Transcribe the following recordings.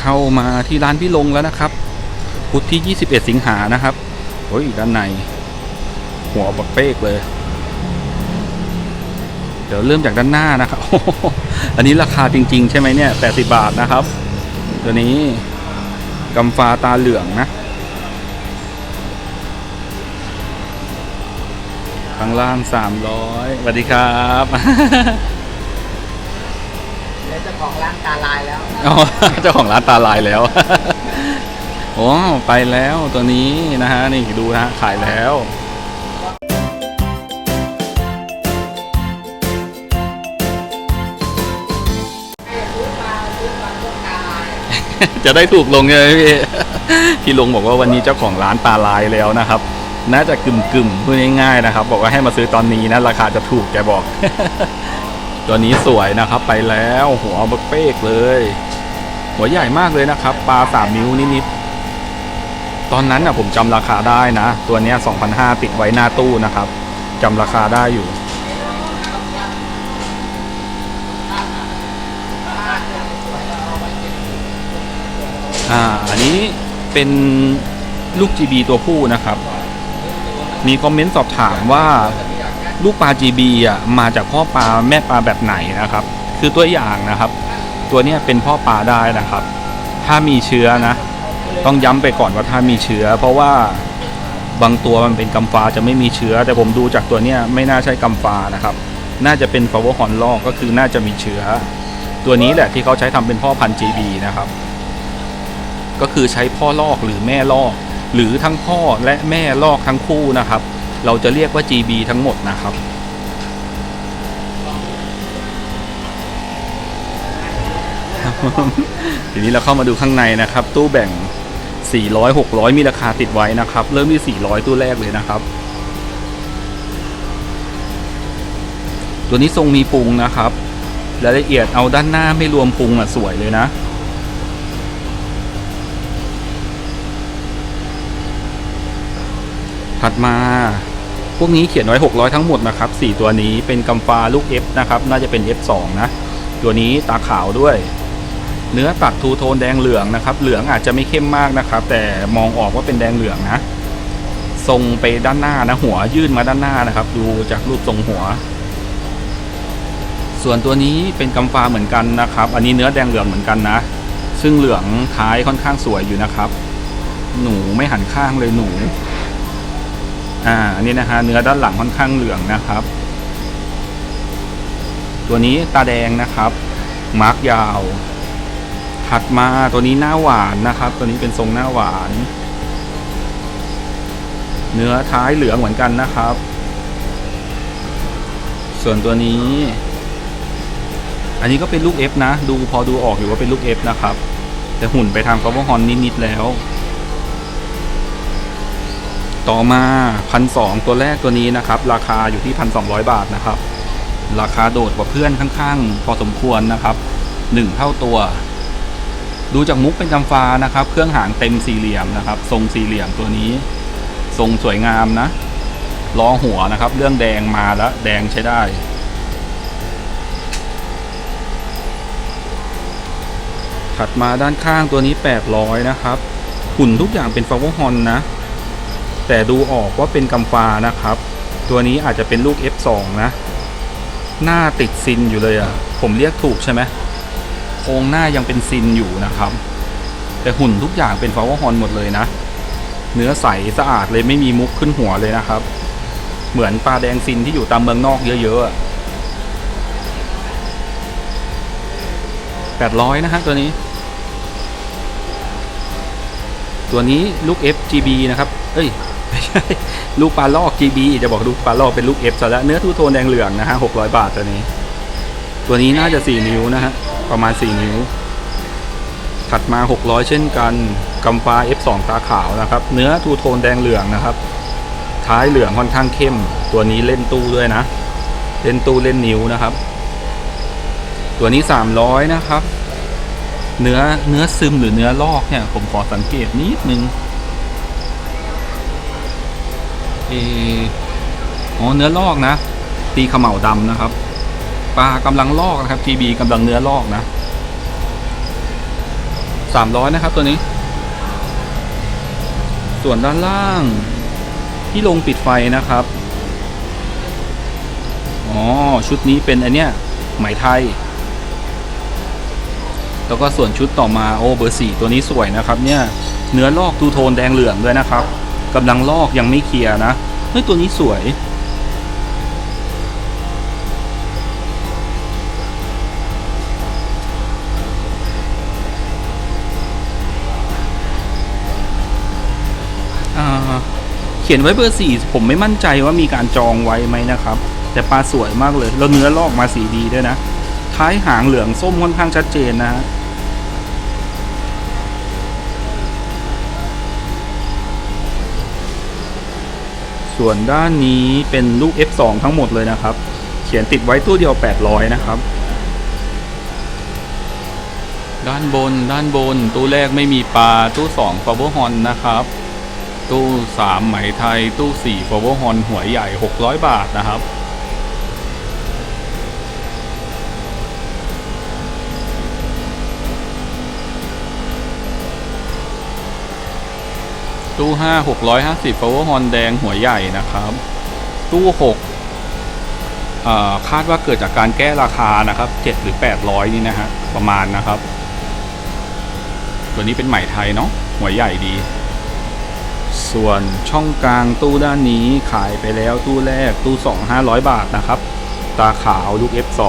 เข้ามาที่ร้านพี่ลงแล้วนะครับ พุธที่ 21 สิงหานะครับโอ้ยด้านใน หัวบักเป๊กเลย เดี๋ยวเริ่มจากด้านหน้านะครับ อันนี้ราคาจริง ๆ ใช่ไหมเนี่ย80 บาทนะครับ ตัวนี้กำฟ้าตาเหลืองนะข้างล่าง300สวัสดีครับ ของร้านตาลายแล้วอ๋อเจ้าของร้านตาลายแล้ว โอ้ไปแล้วตัวนี้นะฮะนี่ดูนะฮะขายแล้วจะได้ถูกลงเลยพี่พี่ลงบอกว่าวันนี้เจ้าของร้านตาลายแล้วนะครับ น่าจะกึ่มกึ่มๆพูดง่ายๆนะครับ บอกว่าให้มาซื้อตอนนี้นะราคาจะถูกแกบอก ตัวนี้สวยนะครับไปแล้วหัวบักเป๊กเลย หัวใหญ่มากเลยนะครับ ปลาสามนิ้วนิดๆตอนนั้นนะผมจำราคาได้นะ ตัวนี้ย2,500ติดไว้หน้าตู้นะครับจำราคาได้อยู่อ่าอันนี้เป็นลูก GB ตัวผู้นะครับ มีคอมเมนต์สอบถามว่า ลูกปลา GB อะมาจากพ่อปลาแม่ปลาแบบไหนนะครับ คือตัวอย่างนะครับ ตัวนี้เป็นพ่อปลาได้นะครับ ถ้ามีเชื้อนะ ต้องย้ำไปก่อนว่าถ้ามีเชื้อ เพราะว่าบางตัวมันเป็นกำฟ้าจะไม่มีเชื้อ แต่ผมดูจากตัวเนี้ยไม่น่าใช่กำฟ้านะครับ น่าจะเป็นฟาวฮอนลอกก็คือน่าจะมีเชื้อ ตัวนี้แหละที่เขาใช้ทำเป็นพ่อพันธุ์ GB นะครับ ก็คือใช้พ่อลอกหรือแม่ลอก หรือทั้งพ่อและแม่ลอกทั้งคู่นะครับ เราจะเรียกว่า GB ทั้งหมดนะครับ ทีนี้เราเข้ามาดูข้างในนะครับ ตู้แบ่ง 400 600 มีราคาติดไว้นะครับ เริ่มที่ 400 ตู้แรกเลยนะครับ ตัวนี้ทรงมีปุงนะครับรายละเอียดเอาด้านหน้าไม่รวมปุงอะสวยเลยนะ ถัดมา พวกนี้เขียนไว้ 600 ทั้งหมดนะครับ 4 ตัวนี้เป็นกำฟ้าลูก F นะครับ น่าจะเป็น F2 นะ ตัวนี้ตาขาวด้วย เนื้อตัดทูโทนแดงเหลืองนะครับ เหลืองอาจจะไม่เข้มมากนะครับ แต่มองออกว่าเป็นแดงเหลืองนะ ทรงไปด้านหน้านะ หัวยื่นมาด้านหน้านะครับ ดูจากรูปทรงหัว ส่วนตัวนี้เป็นกำฟ้าเหมือนกันนะครับ อันนี้เนื้อแดงเหลืองเหมือนกันนะ ซึ่งเหลืองท้ายค่อนข้างสวยอยู่นะครับ หนูไม่หันข้างเลยหนู อ่าอันนี้นะฮะเนื้อด้านหลังค่อนข้างเหลืองนะครับ ตัวนี้ตาแดงนะครับมาร์กยาว ถัดมาตัวนี้หน้าหวานนะครับ ตัวนี้เป็นทรงหน้าหวาน เนื้อท้ายเหลืองเหมือนกันนะครับ ส่วนตัวนี้ อันนี้ก็เป็นลูก F นะ ดูพอดูออกอยู่ว่าเป็นลูก F นะครับ แต่หุ่นไปทาง cover horn นิดๆแล้ว ต่อมาพันสองตัวแรกตัวนี้นะครับ ราคาอยู่ที่พันสองบาทนะครับ ราคาโดดกว่าเพื่อนข้างๆ พอสมควรนะครับหนึ่งเท่าตัว ดูจากมุกเป็นกำฟ้านะครับ เครื่องหางเต็มสี่เหลี่ยมนะครับ ทรงสี่เหลี่ยมตัวนี้ ทรงสวยงามนะล้อหัวนะครับ เรื่องแดงมาแล้วแดงใช้ได้ถัดมาด้านข้างตัวนี้ 800 นะครับ หุ่นทุกอย่างเป็นฟาวฮอนนะ แต่ดูออกว่าเป็นกำฟ้านะครับ ตัวนี้อาจจะเป็นลูก F2 นะ หน้าติดซินอยู่เลยอะ่ะ ผมเรียกถูกใช่ไหมโครงหน้ายังเป็นซินอยู่นะครับ แต่หุ่นทุกอย่างเป็นฟาวฮอนหมดเลยนะ เนื้อใสสะอาดเลยไม่มีมุกขึ้นหัวเลยนะครับ เหมือนปลาแดงซินที่อยู่ตามเมืองนอกเยอะๆอะ800 นะฮะตัวนี้ ตัวนี้ลูก FGB นะครับ เอ้ย ไม่ใช่ ลูกปลาลอก GB จะบอกลูกปลาลอกเป็นลูก F ซะแล้วเนื้อทูโทนแดงเหลืองนะฮะ600บาทตัวนี้ ตัวนี้น่าจะ4นิ้วนะฮะ ประมาณ4นิ้ว ถัดมา600เช่นกันกำฟ้า F2 ตาขาวนะครับ เนื้อทูโทนแดงเหลืองนะครับ ท้ายเหลืองค่อนข้างเข้ม ตัวนี้เล่นตู้ด้วยนะ เล่นตู้เล่นนิ้วนะครับ ตัวนี้300นะครับ เนื้อเนื้อซึมหรือเนื้อลอกเนี่ยผมขอสังเกตนิดนึง เออ๋อเนื้อลอกนะ ตีเขม่าดำนะครับปลากำลังลอกนะครับ GB กำลังเนื้อลอกนะสามร้อยนะครับตัวนี้ ส่วนด้านล่าง ที่ลงปิดไฟนะครับ อ๋อ ชุดนี้เป็นอันเนี้ยไหมไทย แล้วก็ส่วนชุดต่อมาโอ้เบอร์สี่ตัวนี้สวยนะครับ เนี่ย เนื้อลอกทูโทนแดงเหลืองด้วยนะครับ กำลังลอกยังไม่เคลียร์นะเฮ้ยตัวนี้สวยอ่าเขียนไว้เบอร์สี่ผมไม่มั่นใจว่ามีการจองไว้ไหมนะครับ แต่ปลาสวยมากเลย แล้วเนื้อลอกมาสีดีด้วยนะ ท้ายหางเหลืองส้มค่อนข้างชัดเจนนะฮะ ส่วนด้านนี้เป็นลูก F2 ทั้งหมดเลยนะครับ เขียนติดไว้ตู้เดียว 800 นะครับ ด้านบนด้านบน ตู้แรกไม่มีปลาตู้2 f o r w a r Horn นะครับ ตู้ 3 ไหมไทย ตู้4 f o r w a r Horn หัวใหญ่ 600 บาทนะครับ ตู้5 650 Power Horn แดงหัวใหญ่นะครับ ตู้6อ่าคาดว่าเกิดจากการแก้ราคานะครับ7หรือ800นี่นะฮะประมาณนะครับ ตัวนี้เป็นไหม่ไทยเนาะหัวใหญ่ดี ส่วนช่องกลางตู้ด้านนี้ขายไปแล้วตู้แรกตู้2 500บาทนะครับ ตาขาวลูก F2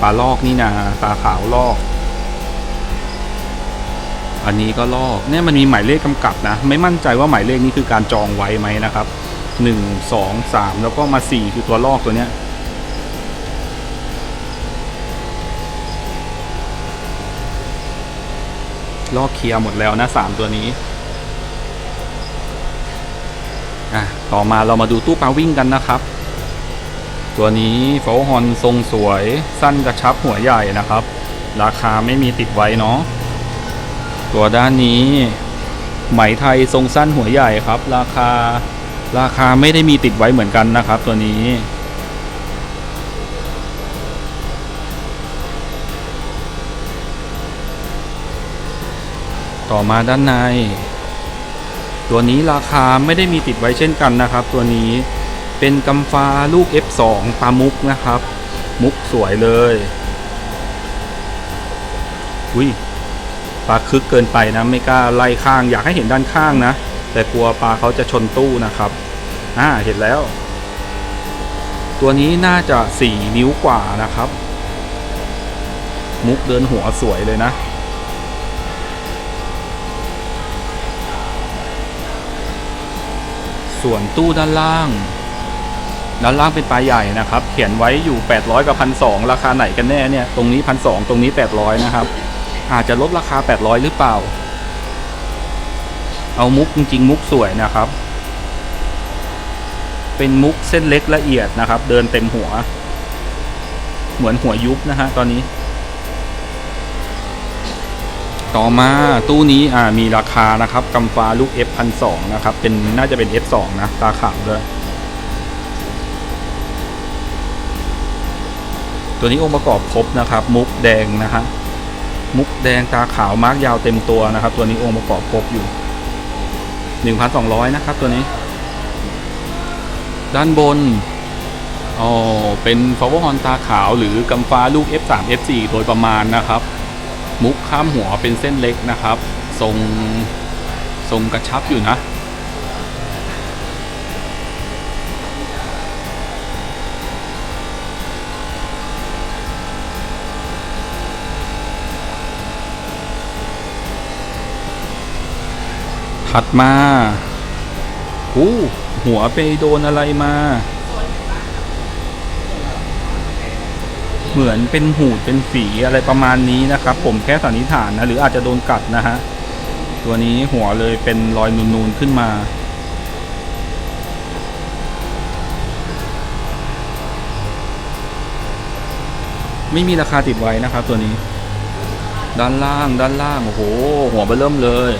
ปลาลอกนี่นะตาขาวลอก อันนี้ก็ลอกเนี่ยมันมีหมายเลขกำกับนะ ไม่มั่นใจว่าหมายเลขนี้คือการจองไว้ไหมนะครับหนึ่งสองสามแล้วก็มาสี่คือตัวลอกตัวเนี้ยลอกเคลียร์หมดแล้วนะสามตัวนี้อะต่อมาเรามาดูตู้ปลาวิ่งกันนะครับ ตัวนี้โฟลฮอนทรงสวยสั้นกระชับหัวใหญ่นะครับ ราคาไม่มีติดไว้เนาะ ตัวด้านนี้ ไหมไทยทรงสั้นหัวใหญ่ครับ ราคาราคาไม่ได้มีติดไว้เหมือนกันนะครับ ตัวนี้ ต่อมาด้านใน ตัวนี้ราคาไม่ได้มีติดไว้เช่นกันนะครับ ตัวนี้เป็นกำฟ้าลูก F2 ปลามุกนะครับ มุกสวยเลย อุ้ย ปลาคึกเกินไปนะ ไม่กล้าไล่ข้าง อยากให้เห็นด้านข้างนะ แต่กลัวปลาเขาจะชนตู้นะครับ อ่าเห็นแล้ว ตัวนี้น่าจะ 4 นิ้วกว่านะครับ มุกเดินหัวสวยเลยนะ ส่วนตู้ด้านล่างด้านล่างเป็นปลาใหญ่นะครับ เขียนไว้อยู่ 800 กับพันสราคาไหนกันแน่เนี่ย ตรงนี้พันสตรงนี้ 800 นะครับ อาจจะลดราคา 800 หรือเปล่า เอามุกจริง ๆ มุกสวยนะครับ เป็นมุกเส้นเล็กละเอียดนะครับ เดินเต็มหัว เหมือนหัวยุบนะฮะตอนนี้ ต่อมาตู้นี้อ่ามีราคานะครับกำฟ้าลูก F พันสนะครับ เป็นน่าจะเป็น F 2 นะตาขาวด้วยตัวนี้องค์ประกอบครบนะครับ มุกแดงนะฮะ มุกแดงตาขาวมาร์กยาวเต็มตัวนะครับ ตัวนี้องค์ประกอบครบอยู่ 1,200 นะครับตัวนี้ ด้านบนอ๋อเป็นฟาวเวอร์ฮอนตาขาวหรือกำฟ้าลูก F3 F4 โดยประมาณนะครับ มุกข้ามหัวเป็นเส้นเล็กนะครับ ทรงทรงกระชับอยู่นะ ถัดมาอู้หัวไปโดนอะไรมา เหมือนเป็นหูดเป็นฝีอะไรประมาณนี้นะครับ ผมแค่สันนิษฐานนะ หรืออาจจะโดนกัดนะฮะ ตัวนี้หัวเลยเป็นรอยนูนๆขึ้นมาไม่มีราคาติดไว้นะครับตัวนี้ ด้านล่างด้านล่าง โอ้โห หัวเบเริ่มเลย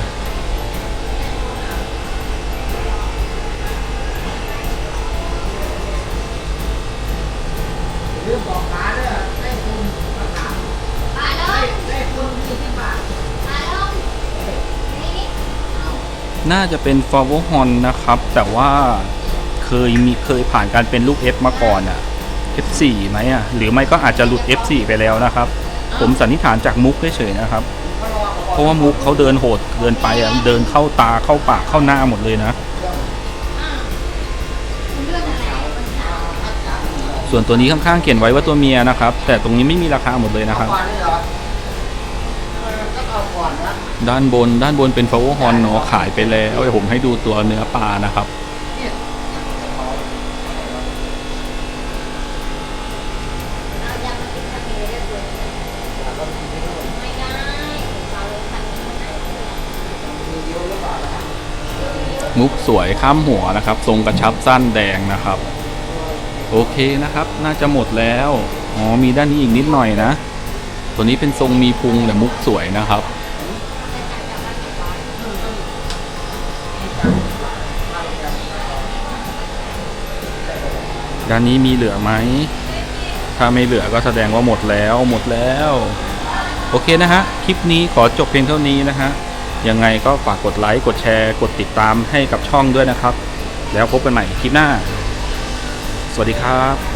น่าจะเป็นฟอร์วฮอนนะครับ แต่ว่าเคยมีเคยผ่านการเป็นลูก F มาก่อนอะ F4 ไหมอะหรือไม่ก็อาจจะหลุด F4 ไปแล้วนะครับ ผมสันนิษฐานจากมุกเฉยๆนะครับ เพราะว่ามุกเขาเดินโหดเกินไปอะเดินเข้าตาเข้าปากเข้าหน้าหมดเลยนะ ส่วนตัวนี้ข้างๆเขียนไว้ว่าตัวเมียนะครับ แต่ตรงนี้ไม่มีราคาหมดเลยนะครับ ด้านบนด้านบนเป็นฟาวฮอนเนาะขายไปแล้วเดี๋ยวผมให้ดูตัวเนื้อปลานะครับ มุกสวยข้ามหัวนะครับ ทรงกระชับสั้นแดงนะครับ โอเคนะครับ น่าจะหมดแล้ว อ๋อ มีด้านนี้อีกนิดหน่อยนะ ตัวนี้เป็นทรงมีพุงแต่มุกสวยนะครับ ด้านนี้มีเหลือไหม ถ้าไม่เหลือก็แสดงว่าหมดแล้วหมดแล้ว โอเคนะฮะ คลิปนี้ขอจบเพียงเท่านี้นะฮะ ยังไงก็ฝากกดไลค์ กดแชร์ กดติดตามให้กับช่องด้วยนะครับ แล้วพบกันใหม่คลิปหน้า สวัสดีครับ